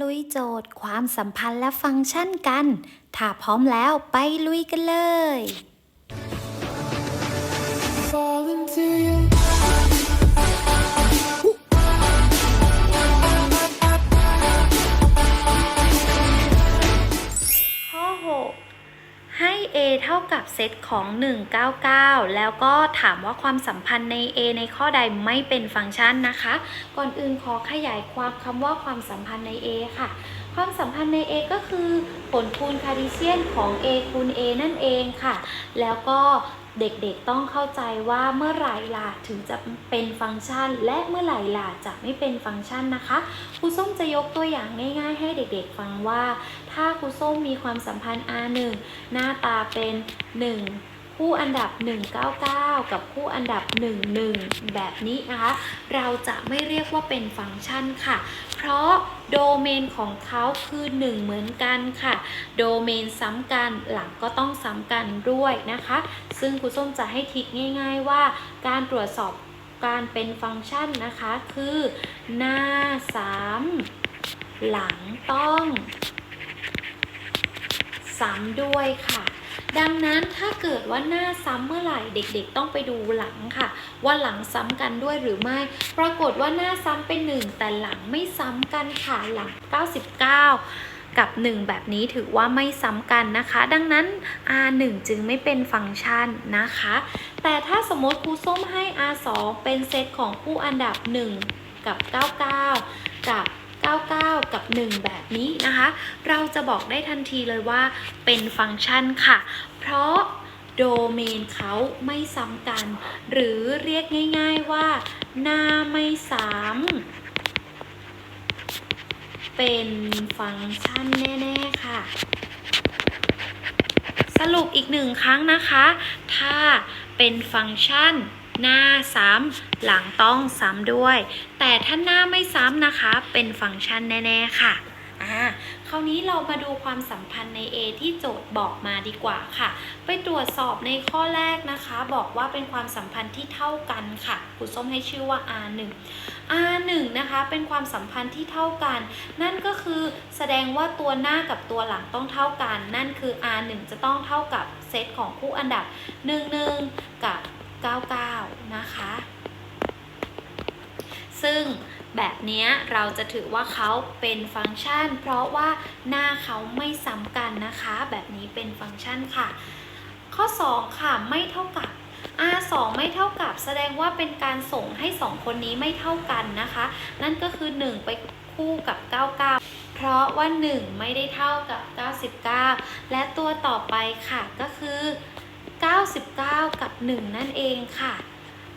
ลุยโจทย์ ความสัมพันธ์และฟังก์ชันกัน ถ้าพร้อมแล้วไปลุยกันเลย fall into กับเซตของ 199 แล้วก็ถามว่าความสัมพันธ์ใน a ในข้อใดไม่เป็นฟังก์ชันนะคะ ก่อนอื่นขอขยายความคำว่าความสัมพันธ์ใน a ค่ะ ความสัมพันธ์ใน a ก็คือผลคูณคาร์ดิเซียนของ a คูณ a นั่นเองค่ะ แล้วก็ เด็กๆต้องเข้าใจว่าเมื่อไหร่ล่ะถึงจะเป็นฟังก์ชัน และเมื่อไหร่ล่ะจะไม่เป็นฟังก์ชันนะคะครูส้มจะยกตัวอย่างง่าย ๆ ให้เด็กๆฟังว่า ถ้าครูส้มมีความสัมพันธ์ R1 หน้าตาเป็น 1คู่อันดับ 199 กับคู่อันดับ 11 แบบนี้นะคะ เราจะไม่เรียกว่าเป็นฟังก์ชันค่ะ เพราะ โดเมนของเขาคือ 1 เหมือนกันค่ะ โดเมนซ้ำกันหลังก็ต้องซ้ำกันด้วยนะคะ ซึ่งครูส้มจะให้ทิกง่าย ๆ ว่าการตรวจสอบการเป็นฟังก์ชันนะคะ คือ หน้าซ้ำหลังต้อง ซ้ำด้วยค่ะ ดังนั้นถ้าเกิดว่าหน้าซ้ำเมื่อไหร่เด็กๆ ต้องไปดูหลังค่ะ ว่าหลังซ้ำกันด้วยหรือไม่ ปรากฏว่าหน้าซ้ำเป็น 1 แต่หลังไม่ซ้ำกันค่ะหลัง 99กับ 1 แบบนี้ถือว่าไม่ซ้ำกันนะคะ ดังนั้น R1 จึงไม่เป็นฟังก์ชันนะคะ แต่ถ้าสมมติครูส้มให้ R2 เป็นเซตของคู่อันดับ 1 กับ 99 กับ 99 กับ 1 แบบนี้นะคะ เราจะบอกได้ทันทีเลยว่าเป็นฟังก์ชันค่ะ เพราะโดเมนเขาไม่ซ้ำกัน หรือเรียกง่ายๆว่า หน้าไม่ซ้ำเป็นฟังก์ชันแน่ๆค่ะ สรุปอีกหนึ่งครั้งนะคะ ถ้าเป็นฟังก์ชัน หน้าซ้ำหลังต้องซ้ำด้วย แต่ถ้าหน้าไม่ซ้ำนะคะ เป็นฟังก์ชันแน่ ๆ ค่ะอ่าคราวนี้เรามาดูความสัมพันธ์ใน A ที่โจทย์บอกมาดีกว่าค่ะ ไปตรวจสอบในข้อแรกนะคะ บอกว่าเป็นความสัมพันธ์ที่เท่ากันค่ะครูส้มให้ชื่อว่า R1 R1 นะคะ เป็นความสัมพันธ์ที่เท่ากัน นั่นก็คือแสดงว่าตัวหน้ากับตัวหลังต้องเท่ากัน นั่นคือ R1 จะต้องเท่ากับเซตของคู่อันดับ 11 กับ 99 นะคะ ซึ่งแบบนี้เราจะถือว่าเขาเป็นฟังก์ชัน เพราะว่าหน้าเขาไม่ซ้ำกันนะคะ แบบนี้เป็นฟังก์ชันค่ะ ข้อ 2 ค่ะไม่เท่ากับ R2 ไม่เท่ากับแสดงว่าเป็นการส่งให้ 2 คนนี้ไม่เท่ากันนะคะ นั่นก็คือ 1 ไปคู่กับ 99 เพราะว่า 1 ไม่ได้เท่ากับ 99 และตัวต่อไปค่ะก็คือ 99 กับ 1 นั่นเองค่ะ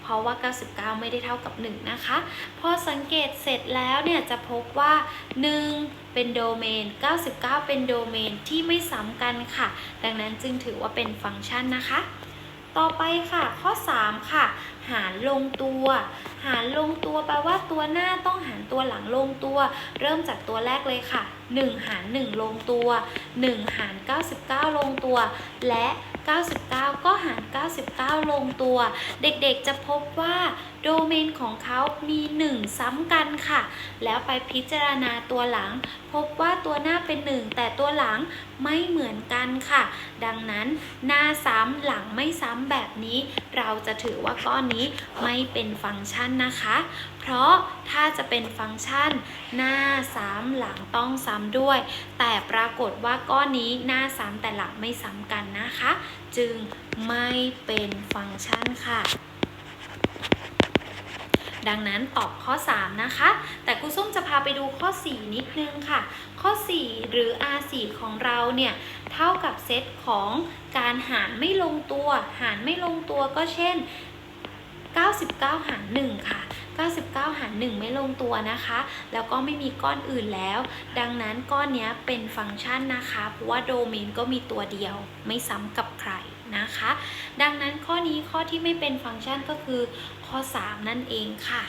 เพราะว่า 99 ไม่ได้เท่ากับ 1 นะคะ พอสังเกตเสร็จแล้วเนี่ยจะพบว่า 1 เป็นโดเมน 99 เป็นโดเมนที่ไม่ซ้ำกันค่ะ ดังนั้นจึงถือว่าเป็นฟังก์ชันนะคะต่อไปค่ะข้อ 3 ค่ะ หารลงตัว หารลงตัวแปลว่าตัวหน้าต้องหารตัวหลังลงตัว เริ่มจากตัวแรกเลยค่ะ 1 หาร 1 ลงตัว 1 หาร 99 ลงตัว และ 99 ก็หาร 99 ลงตัว เด็กๆจะพบว่าโดเมนของเขามี 1 ซ้ำกันค่ะ แล้วไปพิจารณาตัวหลัง พบว่าตัวหน้าเป็น 1 แต่ตัวหลังไม่เหมือนกันค่ะ ดังนั้นหน้าซ้ำหลังไม่ซ้ำแบบนี้ เราจะถือว่าก้อนนี้ไม่เป็นฟังก์ชันนะคะ เพราะถ้าจะเป็นฟังก์ชันหน้าซ้ำหลังต้องซ้ำด้วย แต่ปรากฏว่าก้อนนี้หน้าซ้ำแต่หลังไม่ซ้ำกันนะคะ จึงไม่เป็นฟังก์ชันค่ะดังนั้นตอบข้อ 3 นะคะ แต่ครูส้มจะพาไปดูข้อ 4 นิดนึงค่ะ ข้อ 4 หรือ R4 ของเราเนี่ย เท่ากับเซตของการหารไม่ลงตัว หารไม่ลงตัวก็เช่น 99 หาร 1 ค่ะ 99 หาร 1 ไม่ลงตัวนะคะ แล้วก็ไม่มีก้อนอื่นแล้ว ดังนั้นก้อนนี้เป็นฟังก์ชันนะคะ เพราะว่าโดเมนก็มีตัวเดียว ไม่ซ้ำกับใครนะคะ ดังนั้นข้อนี้ข้อที่ไม่เป็นฟังก์ชันก็คือข้อ 3 นั่นเองค่ะ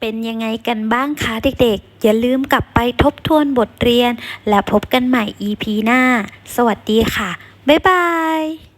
เป็นยังไงกันบ้างคะเด็กๆ อย่าลืมกลับไปทบทวนบทเรียน และพบกันใหม่ EP หน้า สวัสดีค่ะ บ๊ายบาย